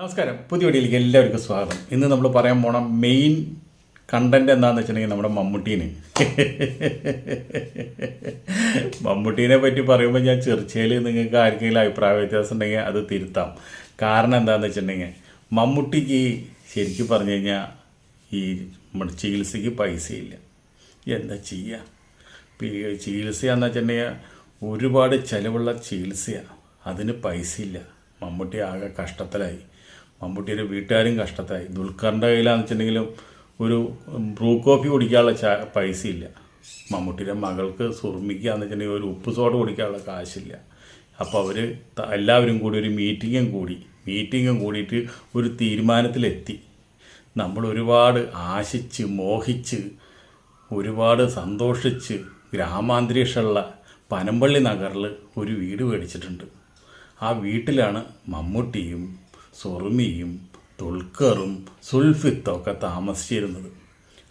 നമസ്കാരം. പുതിയ വീഡിയോയിലേക്ക് എല്ലാവർക്കും സ്വാഗതം. ഇന്ന് നമ്മൾ പറയാൻ പോണ മെയിൻ കണ്ടന്റ് എന്താണെന്ന് വെച്ചിട്ടുണ്ടെങ്കിൽ നമ്മുടെ മമ്മൂട്ടീനെ. മമ്മൂട്ടീനെ പറ്റി പറയുമ്പോൾ ഞാൻ ചെറുച്ചയിൽ നിങ്ങൾക്ക് ആർക്കെങ്കിലും അഭിപ്രായ വ്യത്യാസം ഉണ്ടെങ്കിൽ അത് തിരുത്താം. കാരണം എന്താണെന്ന് വെച്ചിട്ടുണ്ടെങ്കിൽ മമ്മൂട്ടിക്ക് ശരിക്കും പറഞ്ഞു കഴിഞ്ഞാൽ ഈ നമ്മുടെ ചികിത്സയ്ക്ക് പൈസയില്ല. എന്താ ചെയ്യുക ചികിത്സയാന്ന് വെച്ചിട്ടുണ്ടെങ്കിൽ ഒരുപാട് ചിലവുള്ള ചികിത്സയാണ് അതിന് പൈസയില്ല. മമ്മൂട്ടി ആകെ കഷ്ടത്തിലായി. മമ്മൂട്ടിയുടെ വീട്ടുകാരും കഷ്ടത്തായി. ദുൽഖറിന്റെ കയ്യിലാണെന്ന് വെച്ചിട്ടുണ്ടെങ്കിലും ഒരു ബ്രൂ കോഫി കുടിക്കാനുള്ള ചാ പൈസയില്ല. മമ്മൂട്ടിയുടെ മകൾക്ക് സുർമിക്കാന്ന് വെച്ചിട്ടുണ്ടെങ്കിൽ ഒരു ഉപ്പ് സോഡ കുടിക്കാനുള്ള കാശില്ല. അപ്പോൾ അവർ എല്ലാവരും കൂടി ഒരു മീറ്റിങ്ങും കൂടി മീറ്റിങ്ങും കൂടിയിട്ട് ഒരു തീരുമാനത്തിലെത്തി. നമ്മൾ ഒരുപാട് ആശിച്ച് മോഹിച്ച് ഒരുപാട് സന്തോഷിച്ച് ഗ്രാമാന്തരീക്ഷമുള്ള പനമ്പള്ളി നഗറിൽ ഒരു വീട് മേടിച്ചിട്ടുണ്ട്. ആ വീട്ടിലാണ് മമ്മൂട്ടിയും സുറുമിയും തുൾക്കറും സുൽഫിത്തും ഒക്കെ താമസിച്ചിരുന്നത്.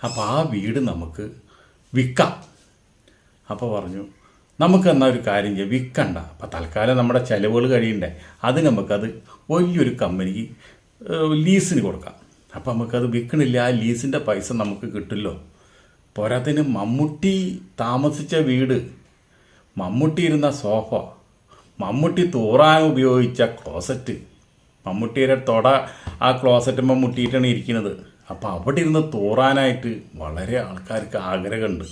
അപ്പോൾ ആ വീട് നമുക്ക് വിൽക്കാം അപ്പോൾ പറഞ്ഞു നമുക്ക് എന്നാൽ ഒരു കാര്യം ചെയ്യാം വിൽക്കണ്ട അപ്പം തൽക്കാലം നമ്മുടെ ചിലവുകൾ കഴിയണ്ടേ. അത് നമുക്കത് വലിയൊരു കമ്പനിക്ക് ലീസിന് കൊടുക്കാം. അപ്പം നമുക്കത് വിൽക്കണില്ല ആ ലീസിന്റെ പൈസ നമുക്ക് കിട്ടില്ലോ. പോരാത്തിന് മമ്മൂട്ടി താമസിച്ച വീട് മമ്മൂട്ടി ഇരുന്ന സോഫ മമ്മൂട്ടി തൂറാൻ ഉപയോഗിച്ച ക്ലോസറ്റ് മമ്മൂട്ടിയുടെ തൊട ആ ക്ലോസറ്റുമ്പോൾ മുട്ടിയിട്ടാണ് ഇരിക്കുന്നത്. അപ്പോൾ അവിടെ ഇരുന്ന് തോറാനായിട്ട് വളരെ ആൾക്കാർക്ക് ആഗ്രഹമുണ്ട്.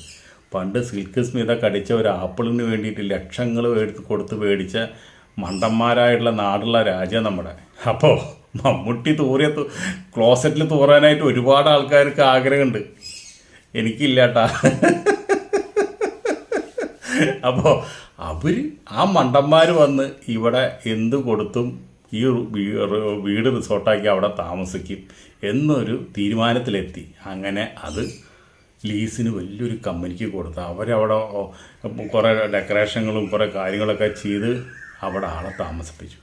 പണ്ട് സിൽക്ക് സ്മിത കടിച്ച ഒരു ആപ്പിളിന് വേണ്ടിയിട്ട് ലക്ഷങ്ങൾ എടുത്ത് കൊടുത്ത് മേടിച്ച മണ്ടന്മാരായിട്ടുള്ള നാടുള്ള രാജ്യം നമ്മുടെ. അപ്പോൾ മമ്മൂട്ടി തൂറിയ ക്ലോസറ്റിൽ തോറാനായിട്ട് ഒരുപാട് ആൾക്കാർക്ക് ആഗ്രഹമുണ്ട്. എനിക്കില്ലാട്ടാ. അപ്പോൾ അവർ ആ മണ്ടന്മാർ വന്ന് ഇവിടെ എന്ത് കൊടുത്തും ഈ വീട് റിസോർട്ടാക്കി അവിടെ താമസിക്കും എന്നൊരു തീരുമാനത്തിലെത്തി. അങ്ങനെ അത് ലീസിന് വലിയൊരു കമ്പനിക്ക് കൊടുത്ത് അവരവിടെ കുറേ ഡെക്കറേഷനുകളും കുറേ കാര്യങ്ങളൊക്കെ ചെയ്ത് അവിടെ ആളെ താമസിപ്പിച്ചു.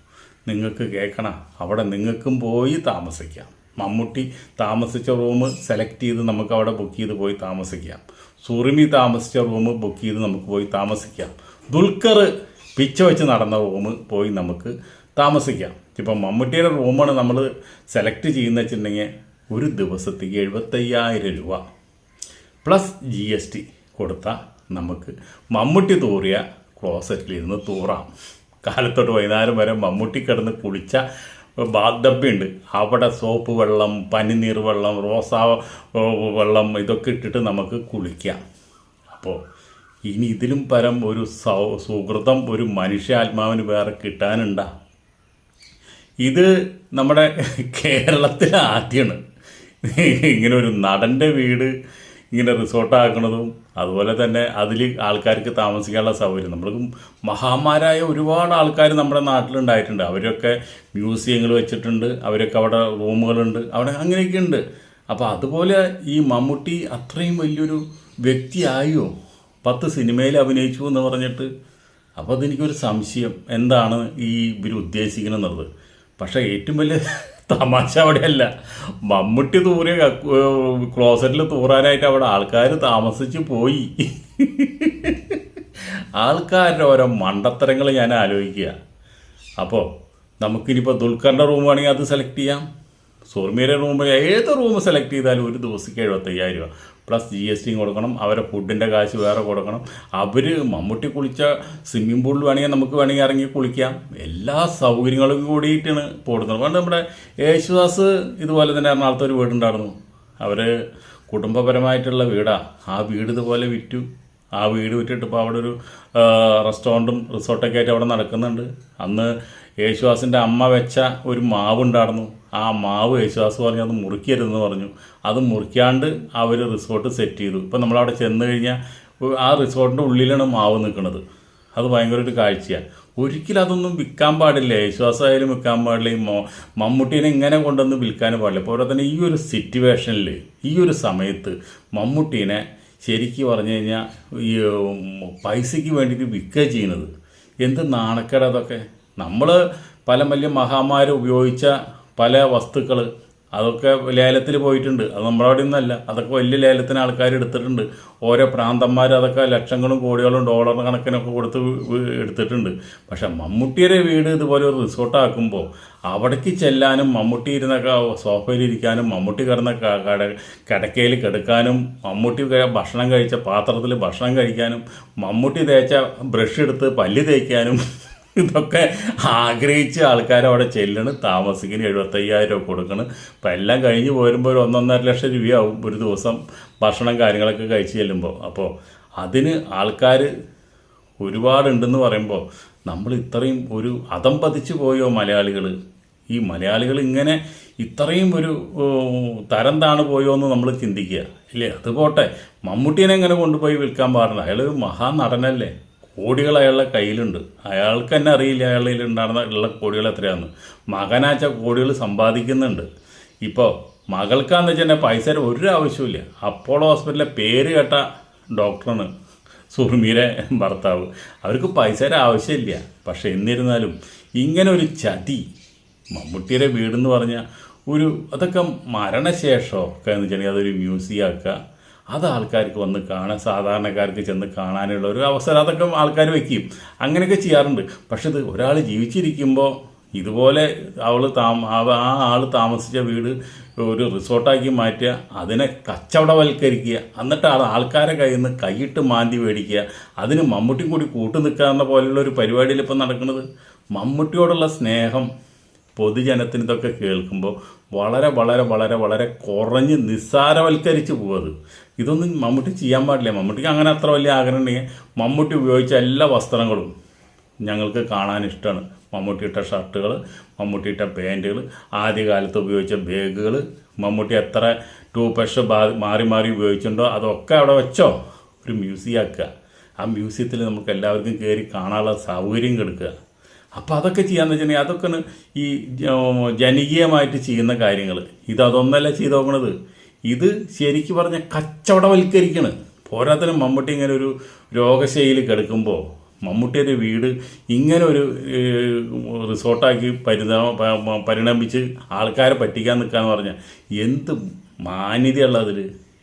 നിങ്ങൾക്ക് കേൾക്കണം അവിടെ നിങ്ങൾക്കും പോയി താമസിക്കാം. മമ്മൂട്ടി താമസിച്ച റൂം സെലക്ട് ചെയ്ത് നമുക്ക് അവിടെ ബുക്ക് ചെയ്ത് പോയി താമസിക്കാം. സുറിമി താമസിച്ച റൂം ബുക്ക് ചെയ്ത് നമുക്ക് പോയി താമസിക്കാം. ദുൽഖർ പിച്ച വെച്ച് നടന്ന റൂം പോയി നമുക്ക് താമസിക്കാം. ഇപ്പം മമ്മൂട്ടിയുടെ റൂമാണ് നമ്മൾ സെലക്ട് ചെയ്യുന്ന വെച്ചിട്ടുണ്ടെങ്കിൽ ഒരു ദിവസത്തേക്ക് എഴുപത്തയ്യായിരം രൂപ. പ്ലസ് ജി എസ് ടി കൊടുത്താൽ നമുക്ക് മമ്മൂട്ടി തൂറിയ ക്ലോസറ്റിലിരുന്ന് തൂറാം. കാലത്തോട്ട് വൈകുന്നേരം വരെ മമ്മൂട്ടി കിടന്ന് കുളിച്ച ബാത്ത് ഡബ്ബയുണ്ട് അവിടെ സോപ്പ് വെള്ളം പനിനീർ വെള്ളം റോസാ വെള്ളം ഇതൊക്കെ ഇട്ടിട്ട് നമുക്ക് കുളിക്കാം. അപ്പോൾ ഇനി ഇതിലും പരം ഒരു സൗ സുഹൃതം ഒരു മനുഷ്യാത്മാവിന് വേറെ കിട്ടാനുണ്ടാ? ഇത് നമ്മുടെ കേരളത്തിൽ ആദ്യമാണ് ഇങ്ങനെ ഒരു നടന്റെ വീട് ഇങ്ങനെ റിസോർട്ടാക്കണതും അതുപോലെ തന്നെ അതിൽ ആൾക്കാർക്ക് താമസിക്കാനുള്ള സൗകര്യം. നമ്മൾക്ക് മഹാമാരായ ഒരുപാട് ആൾക്കാർ നമ്മുടെ നാട്ടിലുണ്ടായിട്ടുണ്ട്. അവരൊക്കെ മ്യൂസിയങ്ങൾ വെച്ചിട്ടുണ്ട്. അവരൊക്കെ അവിടെ റൂമുകളുണ്ട്. അവിടെ അങ്ങനെയൊക്കെ ഉണ്ട്. അപ്പോൾ അതുപോലെ ഈ മമ്മൂട്ടി അത്രയും വലിയൊരു വ്യക്തിയായോ? പത്ത് സിനിമയിൽ അഭിനയിച്ചു എന്ന് പറഞ്ഞിട്ട്. അപ്പോൾ അതെനിക്കൊരു സംശയം. എന്താണ് ഈ ഇവർ ഉദ്ദേശിക്കുന്നത് പക്ഷേ ഏറ്റവും വലിയ തമാശ അവിടെയല്ല. മമ്മൂട്ടി തൂറിയ ക്ലോസറ്റിൽ തൂറാനായിട്ട് അവിടെ ആൾക്കാർ താമസിച്ച് പോയി. ആൾക്കാരുടെ ഓരോ മണ്ടത്തരങ്ങൾ ഞാൻ ആലോചിക്കുക. അപ്പോൾ നമുക്കിനിപ്പോൾ ദുൽഖറിന്റെ റൂം വേണമെങ്കിൽ അത് സെലക്ട് ചെയ്യാം. സൂർമിയുടെ റൂം ഏത് റൂം സെലക്ട് ചെയ്താലും ഒരു ദിവസത്തേക്ക് എഴുപത്തയ്യായിരം രൂപ. പ്ലസ് ജി എസ് ടിയും കൊടുക്കണം അവരെ ഫുഡിന്റെ കാശ് വേറെ കൊടുക്കണം. അവർ മമ്മൂട്ടി കുളിച്ച സ്വിമ്മിംഗ് പൂളിൽ വേണമെങ്കിൽ നമുക്ക് വേണമെങ്കിൽ ഇറങ്ങി കുളിക്കാം. എല്ലാ സൗകര്യങ്ങളും കൂടിയിട്ടാണ് പോടുന്നത്. പണ്ട് നമ്മുടെ യേശുദാസ് ഇതുപോലെ തന്നെ എറണാകുളത്ത് ഒരു വീടുണ്ടായിരുന്നു. അവർ കുടുംബപരമായിട്ടുള്ള വീടാണ് ആ വീട് ഇതുപോലെ വിറ്റു. ആ വീട് വിറ്റിട്ട് ഇപ്പോൾ അവിടെ ഒരു റെസ്റ്റോറന്റും റിസോർട്ടൊക്കെ ആയിട്ട് അവിടെ നടക്കുന്നുണ്ട്. അന്ന് യേശുദാസിന്റെ അമ്മ വെച്ച ഒരു മാവ് ഉണ്ടായിരുന്നു ആ മാവ് യേശുദാസ് പറഞ്ഞു അത് മുറിക്കരുതെന്ന് പറഞ്ഞു. അത് മുറിക്കാണ്ട് അവർ റിസോർട്ട് സെറ്റ് ചെയ്തു. ഇപ്പം നമ്മളവിടെ ചെന്ന് കഴിഞ്ഞാൽ ആ റിസോർട്ടിന്റെ ഉള്ളിലാണ് മാവ് നിൽക്കുന്നത്. അത് ഭയങ്കര ഒരു കാഴ്ചയാണ് ഒരിക്കലും അതൊന്നും വിൽക്കാൻ പാടില്ല. യേശുദാസായാലും വിൽക്കാൻ പാടില്ല. ഈ മമ്മൂട്ടീനെ ഇങ്ങനെ കൊണ്ടൊന്നും വിൽക്കാൻ പാടില്ല. പോലെ തന്നെ ഈ ഒരു സിറ്റുവേഷനിൽ ഈ ഒരു സമയത്ത് മമ്മൂട്ടീനെ ശരിക്കും പറഞ്ഞു കഴിഞ്ഞാൽ ഈ പൈസയ്ക്ക് വേണ്ടിയിട്ട് വിൽക്കുക ചെയ്യുന്നത്. എന്ത് നാണക്കേട് അതൊക്കെ. നമ്മൾ പല വലിയ മഹാമാരെ ഉപയോഗിച്ച പല വസ്തുക്കൾ അതൊക്കെ ലേലത്തിൽ പോയിട്ടുണ്ട്. അത് നമ്മുടെ അവിടെ നിന്നല്ല അതൊക്കെ വലിയ ലേലത്തിന് ആൾക്കാർ എടുത്തിട്ടുണ്ട്. ഓരോ പ്രാന്തന്മാർ അതൊക്കെ ലക്ഷങ്ങളും കോടികളും ഡോളർ കണക്കിനൊക്കെ കൊടുത്ത് എടുത്തിട്ടുണ്ട്. പക്ഷേ മമ്മൂട്ടിയുടെ വീട് ഇതുപോലെ ഒരു റിസോർട്ടാക്കുമ്പോൾ അവിടേക്ക് ചെല്ലാനും മമ്മൂട്ടി ഇരുന്ന സോഫയിലിരിക്കാനും മമ്മൂട്ടി കിടന്ന കട കിടക്കയിൽ കിടക്കാനും മമ്മൂട്ടി ഭക്ഷണം കഴിച്ച പാത്രത്തിൽ ഭക്ഷണം കഴിക്കാനും മമ്മൂട്ടി തേച്ച ബ്രഷ് എടുത്ത് പല്ല് തേക്കാനും ഇതൊക്കെ ആഗ്രഹിച്ച് ആൾക്കാർ അവിടെ ചെല്ലണ് താമസിക്കണം എഴുപത്തയ്യായിരം രൂപ കൊടുക്കണം. അപ്പം എല്ലാം കഴിഞ്ഞ് പോരുമ്പോൾ ഒരു ഒന്നൊന്നര ലക്ഷം രൂപയാവും ഒരു ദിവസം ഭക്ഷണം കാര്യങ്ങളൊക്കെ കഴിച്ച് ചെല്ലുമ്പോൾ അപ്പോൾ അതിന് ആൾക്കാർ ഒരുപാടുണ്ടെന്ന് പറയുമ്പോൾ നമ്മൾ ഇത്രയും ഒരു അതം പതിച്ചു പോയോ മലയാളികൾ ഈ മലയാളികൾ ഇങ്ങനെ ഇത്രയും ഒരു തരം താണ് പോയോ എന്ന് നമ്മൾ ചിന്തിക്കുക. ഇല്ലേ? അത് പോട്ടെ. മമ്മൂട്ടീനെ എങ്ങനെ കൊണ്ടുപോയി വിൽക്കാൻ പാടില്ല? അയാൾ മഹാനടനല്ലേ? കോടികൾ അയാളുടെ കയ്യിലുണ്ട്. അയാൾക്ക് തന്നെ അറിയില്ല അയാളിൽ ഉണ്ടാകുന്ന ഉള്ള കോടികൾ എത്രയാണെന്ന് മകനാച്ച കോടികൾ സമ്പാദിക്കുന്നുണ്ട്. ഇപ്പോൾ മകൾക്കാന്ന് വെച്ചാൽ പൈസ ഒരു ആവശ്യമില്ല അപ്പോളോ ഹോസ്പിറ്റലിലെ പേര് കേട്ട ഡോക്ടറാണ് സുർമീരെ ഭർത്താവ്. അവർക്ക് പൈസയുടെ ആവശ്യമില്ല. പക്ഷെ എന്നിരുന്നാലും ഇങ്ങനെ ഒരു ചതി മമ്മൂട്ടിയുടെ വീടെന്ന് പറഞ്ഞാൽ ഒരു അതൊക്കെ മരണശേഷമൊക്കെ എന്ന് വെച്ചിട്ടുണ്ടെങ്കിൽ അതൊരു മ്യൂസിയം ആക്കുക അത് ആൾക്കാർക്ക് വന്ന് കാണാൻ സാധാരണക്കാർക്ക് ചെന്ന് കാണാനുള്ള ഒരു അവസരം അതൊക്കെ ആൾക്കാർ വയ്ക്കും അങ്ങനെയൊക്കെ ചെയ്യാറുണ്ട്. പക്ഷെ ഇത് ഒരാൾ ജീവിച്ചിരിക്കുമ്പോൾ ഇതുപോലെ അവൾ താമ ആ ആൾ താമസിച്ച വീട് ഒരു റിസോർട്ടാക്കി മാറ്റുക അതിനെ കച്ചവടവൽക്കരിക്കുക എന്നിട്ട് ആൾ ആൾക്കാരെ കയ്യിൽ നിന്ന് കൈയിട്ട് മാന്തി മേടിക്കുക അതിന് മമ്മൂട്ടിയും കൂടി കൂട്ടു നിൽക്കാവുന്ന പോലെയുള്ള ഒരു പരിപാടിയിൽ ഇപ്പം നടക്കുന്നത്? മമ്മൂട്ടിയോടുള്ള സ്നേഹം പൊതുജനത്തിന് ഇതൊക്കെ കേൾക്കുമ്പോൾ വളരെ വളരെ വളരെ വളരെ കുറഞ്ഞ് നിസ്സാരവൽക്കരിച്ച് പോവത് ഇതൊന്നും മമ്മൂട്ടി ചെയ്യാൻ പാടില്ല. മമ്മൂട്ടിക്ക് അങ്ങനെ അത്ര വലിയ ആഗ്രഹം ഉണ്ടെങ്കിൽ മമ്മൂട്ടി ഉപയോഗിച്ച എല്ലാ വസ്ത്രങ്ങളും ഞങ്ങൾക്ക് കാണാൻ ഇഷ്ടമാണ്. മമ്മൂട്ടി ഇട്ട ഷർട്ടുകൾ മമ്മൂട്ടി ഇട്ട പാന്റുകൾ ആദ്യകാലത്ത് ഉപയോഗിച്ച ബാഗുകൾ മമ്മൂട്ടി എത്ര ടൂ ബ്രഷ് മാറി മാറി ഉപയോഗിച്ചിട്ടുണ്ടോ അതൊക്കെ അവിടെ വെച്ചോ? ഒരു മ്യൂസിയം ആക്കുക. ആ മ്യൂസിയത്തിൽ നമുക്ക് എല്ലാവർക്കും കയറി കാണാനുള്ള സൗകര്യം കൊടുക്കുക. അപ്പോൾ അതൊക്കെ ചെയ്യാന്ന് വെച്ചിട്ടുണ്ടെങ്കിൽ അതൊക്കെയാണ് ഈ ജനകീയമായിട്ട് ചെയ്യുന്ന കാര്യങ്ങൾ. ഇത് അതൊന്നല്ല ചെയ്ത് നോക്കണത്. ഇത് ശരിക്ക് പറഞ്ഞ കച്ചവടവൽക്കരിക്കണ്. പോരാത്തതിന് മമ്മൂട്ടി ഇങ്ങനെ ഒരു രോഗശൈലി കിടക്കുമ്പോൾ മമ്മൂട്ടിയുടെ വീട് ഇങ്ങനെ ഒരു റിസോർട്ടാക്കി പരിണാമ പരിണമിച്ച് ആൾക്കാരെ പറ്റിക്കാൻ നിൽക്കാന്ന് പറഞ്ഞാൽ എന്ത് മാന്യതയുള്ള അതിൽ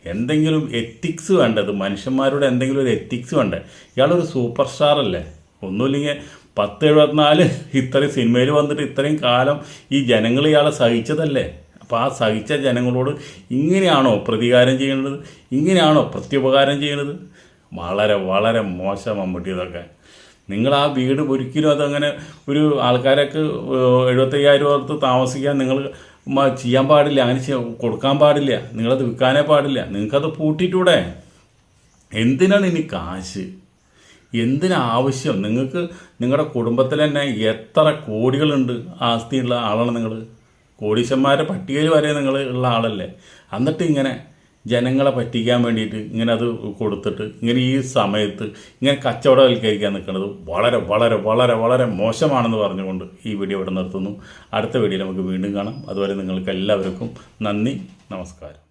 എന്തെങ്കിലും എത്തിക്സ് വേണ്ടത് മനുഷ്യന്മാരുടെ എന്തെങ്കിലും ഒരു എത്തിക്സ് വേണ്ടേ? ഇയാളൊരു സൂപ്പർ സ്റ്റാർ അല്ലേ? ഒന്നുമില്ലെങ്കിൽ പത്ത് എഴുപത്തിനാല് ഇത്രയും സിനിമയിൽ വന്നിട്ട് ഇത്രയും കാലം ഈ ജനങ്ങൾ ഇയാളെ സഹിച്ചതല്ലേ? അപ്പോൾ ആ സഹിച്ച ജനങ്ങളോട് ഇങ്ങനെയാണോ പ്രതികാരം ചെയ്യുന്നത്? ഇങ്ങനെയാണോ പ്രത്യുപകാരം ചെയ്യുന്നത്? വളരെ വളരെ മോശം മമ്മൂട്ടി ഇതൊക്കെ. നിങ്ങൾ ആ വീട് ഒരിക്കലും അതങ്ങനെ ഒരു ആൾക്കാരൊക്കെ എഴുപത്തയ്യായിരം ഓർത്ത് താമസിക്കാൻ നിങ്ങൾ ചെയ്യാൻ പാടില്ല. അങ്ങനെ കൊടുക്കാൻ പാടില്ല. നിങ്ങളത് വിൽക്കാനേ പാടില്ല. നിങ്ങൾക്കത് പൂട്ടിയിട്ടൂടെ എന്തിനാണ് ഇനി കാശ്? എന്തിനാവശ്യം നിങ്ങൾക്ക് നിങ്ങളുടെ കുടുംബത്തിൽ തന്നെ എത്ര കോടികളുണ്ട് ആസ്തിയുള്ള ആളാണ് നിങ്ങൾ? കോടീശന്മാരുടെ പട്ടികയിൽ വരെ നിങ്ങൾ ഉള്ള ആളല്ലേ? എന്നിട്ട് ഇങ്ങനെ ജനങ്ങളെ പറ്റിക്കാൻ വേണ്ടിയിട്ട് ഇങ്ങനെ അത് കൊടുത്തിട്ട് ഇങ്ങനെ ഈ സമയത്ത് ഇങ്ങനെ കച്ചവടവൽക്കരിക്കാൻ നിൽക്കുന്നത് വളരെ വളരെ വളരെ വളരെ മോശമാണെന്ന് പറഞ്ഞുകൊണ്ട് ഈ വീഡിയോ ഇവിടെ നിർത്തുന്നു. അടുത്ത വീഡിയോയിൽ നമുക്ക് വീണ്ടും കാണാം. അതുവരെ നിങ്ങൾക്ക് എല്ലാവർക്കും നന്ദി നമസ്കാരം.